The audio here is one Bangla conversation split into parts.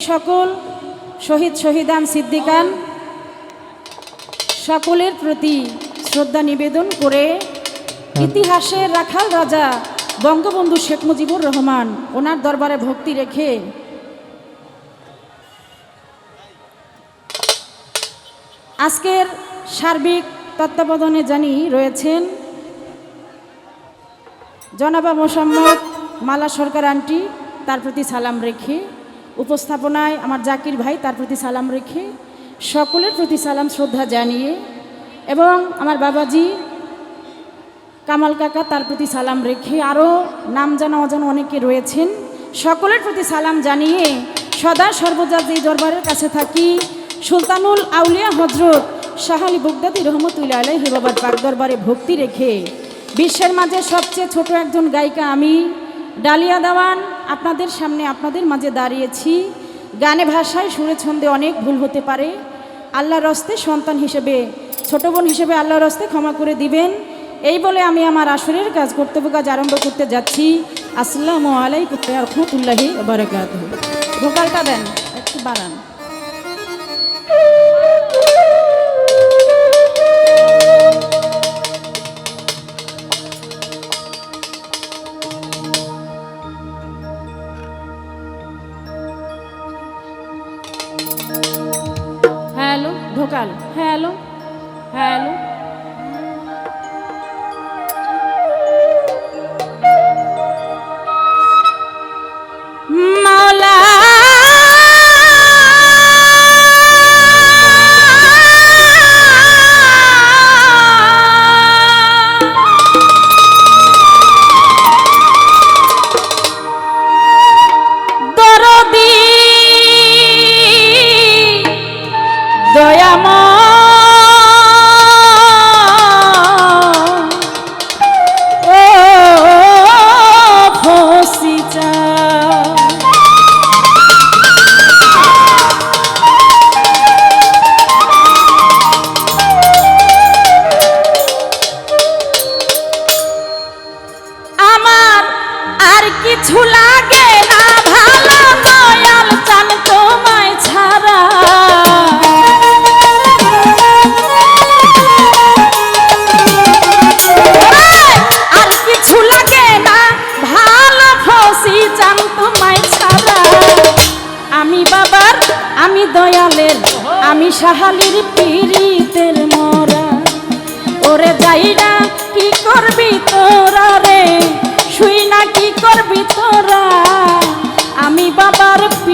সকল শহীদ শহীদান সিদ্দিকান সকলের প্রতি শ্রদ্ধা নিবেদন করে ইতিহাসের রাখাল রাজা বঙ্গবন্ধু শেখ মুজিবুর রহমান ওনার দরবারে ভক্তি রেখে আজকের সার্বিক তত্ত্বাবধানে জানি রয়েছেন জনাবা মোসাম্মদ মালা সরকার আন্টি, তার প্রতি সালাম রেখে উপস্থাপনায় আমার জাকির ভাই তার প্রতি সালাম রেখে সকলের প্রতি সালাম, শ্রদ্ধা জানিয়ে এবং আমার বাবাজি কামাল কাকা তার প্রতি সালাম রেখে আরও নাম জানা অজানা অনেকে রয়েছেন, সকলের প্রতি সালাম জানিয়ে সদা সর্বদা যে দরবারের কাছে থাকি, সুলতানুল আউলিয়া হজরত শাহালি বুগদাদি রহমতুল্লাহ আলাই বাবার পাক দরবারে ভক্তি রেখে বিশ্বের মাঝে সবচেয়ে ছোট একজন গায়িকা আমি, ডালিয়া দেওয়ান আপনাদের সামনে আপনাদের মাঝে দাঁড়িয়েছি। গানে ভাষায় সুরে ছন্দে অনেক ভুল হতে পারে। আল্লাহর রস্তে সন্তান হিসেবে, ছোট বোন হিসেবে আল্লাহর রস্তে ক্ষমা করে দিবেন। এই বলে আমি আমার আসরের কাজ, কর্তব্য কাজ আরম্ভ করতে যাচ্ছি। আসসালামু আলাইকুম রহমতুল্লাহি বারাকাত ভোকালটা দেন, একটু বাড়ান। হ্যালো ভোকাল হ্যালো হ্যালো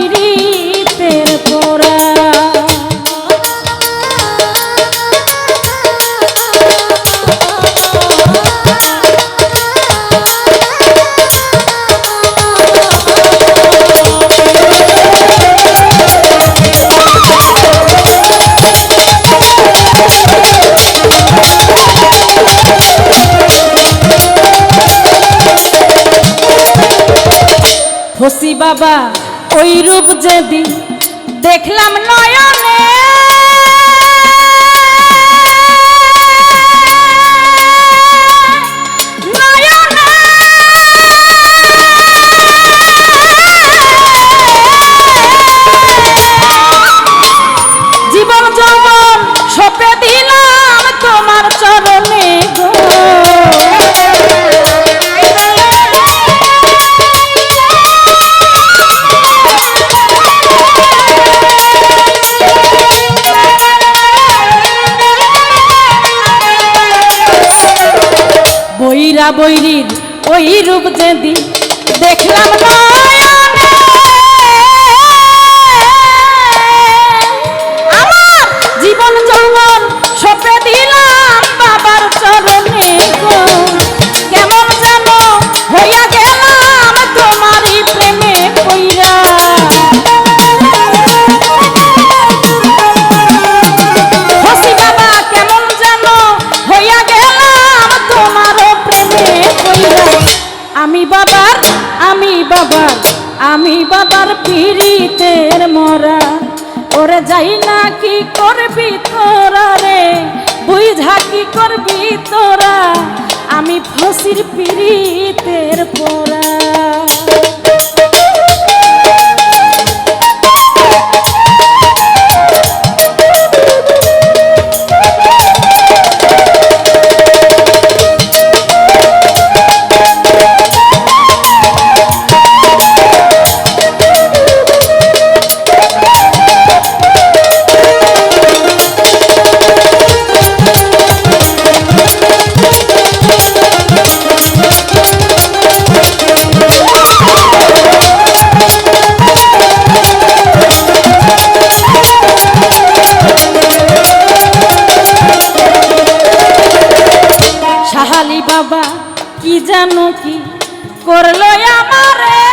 বাবার পিরিতের পোড়া বাবা ওই রূপ যেদিন দেখলাম নয়নে। বইরা বৈরীর ওই রূপ যেদি দেখলাম নয়নে। বুঝা করবি তোরা? আমি ফসির পিড়িতের পরা জানো কি করল আমারে?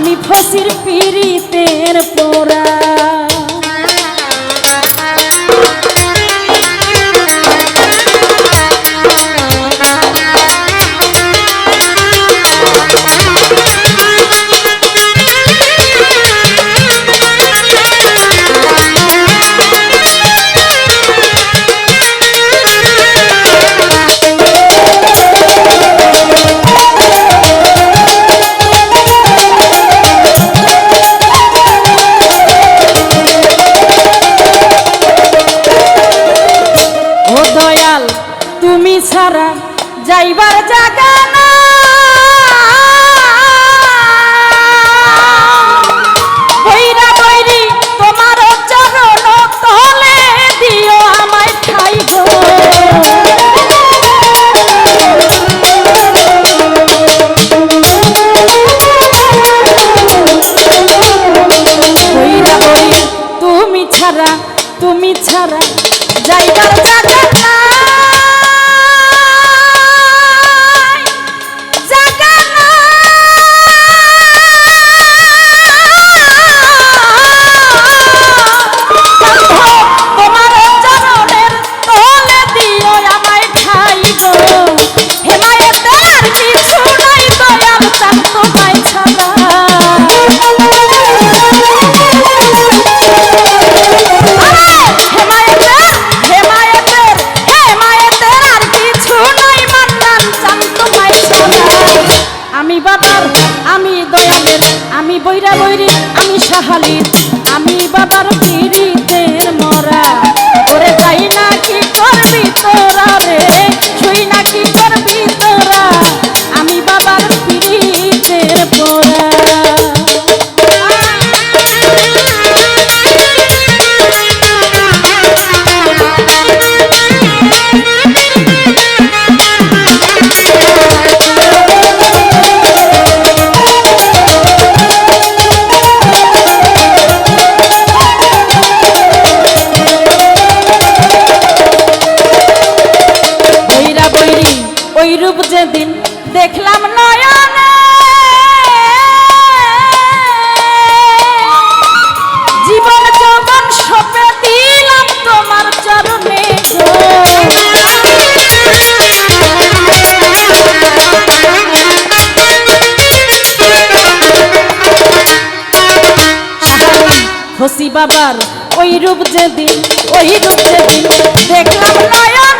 আমি ফসির পিড়িতের পর সেদিন দেখলাম নয়নে। জীবন যৌবন সপে দিলাম তোমার চরণে হসি বাবার ওই রূপ যেদিন, ওই রূপ যেদিন দেখলাম নয়ন।